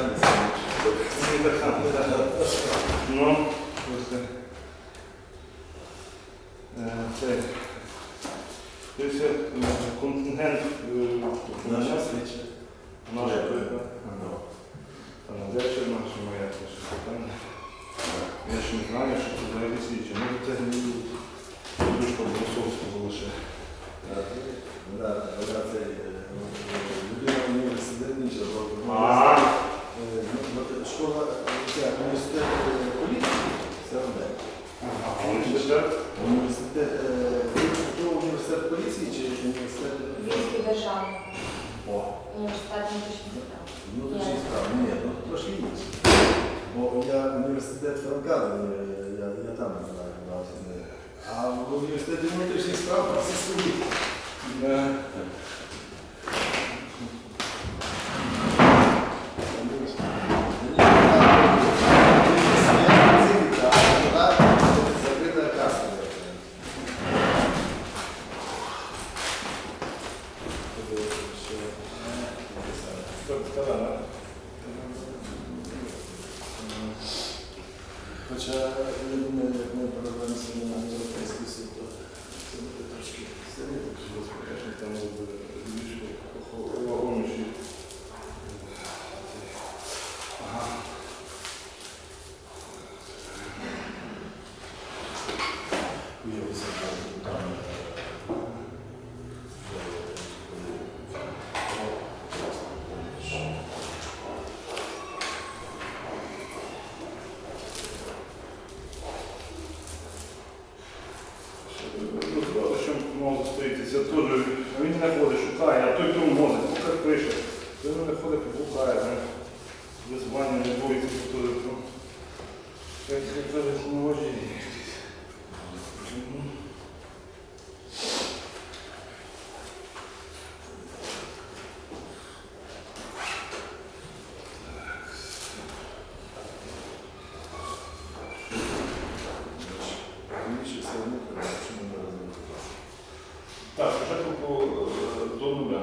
останнє. Мені так само. так. Ну, ось це. Е, Це. Тобто е, контингент е, Наша слідча. наша Е, ну, Там дальше наша моя теж питання. Я ще не знаю, що це взагалі слідчі. Ну, це дружка Борисовського лише. а O. Nie ostatnio to się wydało. No nie, no to troszkę inaczej. Bo ja uniwersytet Frankada, nie, ja, ja tam byłem. A w uniwersytecie no, też nie sprawa, pracy z Хоча, я думаю, як ми перевернемося на європейський суд, то це буде трошки сильніше. Конечно, там буде більш вагоміші. Ага. Там, Ну, що може стоїтися, теж він не ходить, шукає, а той може, поки пише. Той не ходить, шукає. Визвання не боїться, хто теж там. Як це теж не може. Більше все одно, якщо ми не розуміємо. Так, спочатку е, до нуля.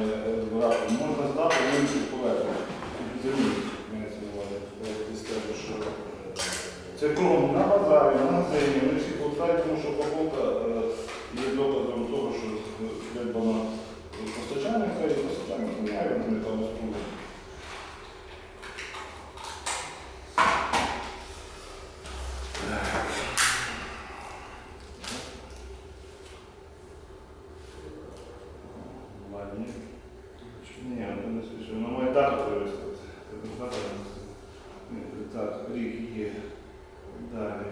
це кругом на базарі, на магазині, вони всі повертають, тому що упаковка е, є доказом того, що придбана постачальника і постачальник міняє на металу спругу. Ладно. Ні, ну, не спішно. Воно має перевести. Так, рік є. the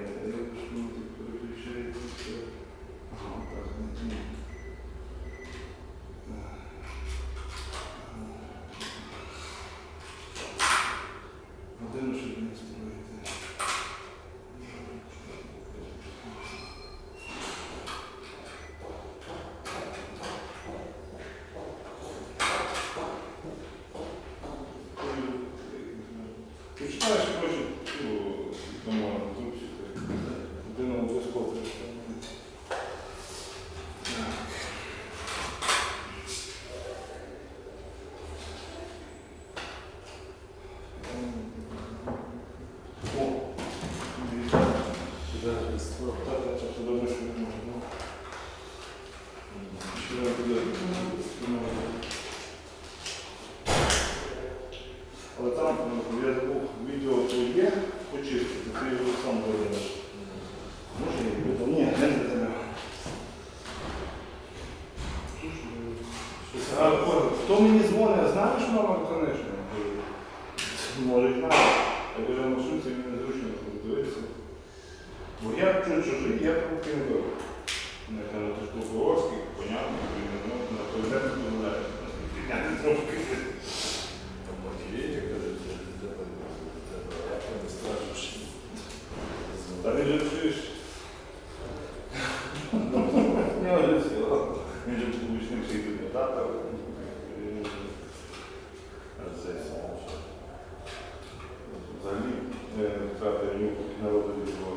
Так, так, добре, що не можна. Що я туди? Але там, я забув, відео то є, почистити, ти його сам виявиш. Може я відео? Ні, не для тебе. Хто мені дзвонить, знаєш номер конечного? Може, знає. Він же помічник всіх депутатів. Взагалі, Петр Юрій народний депутат.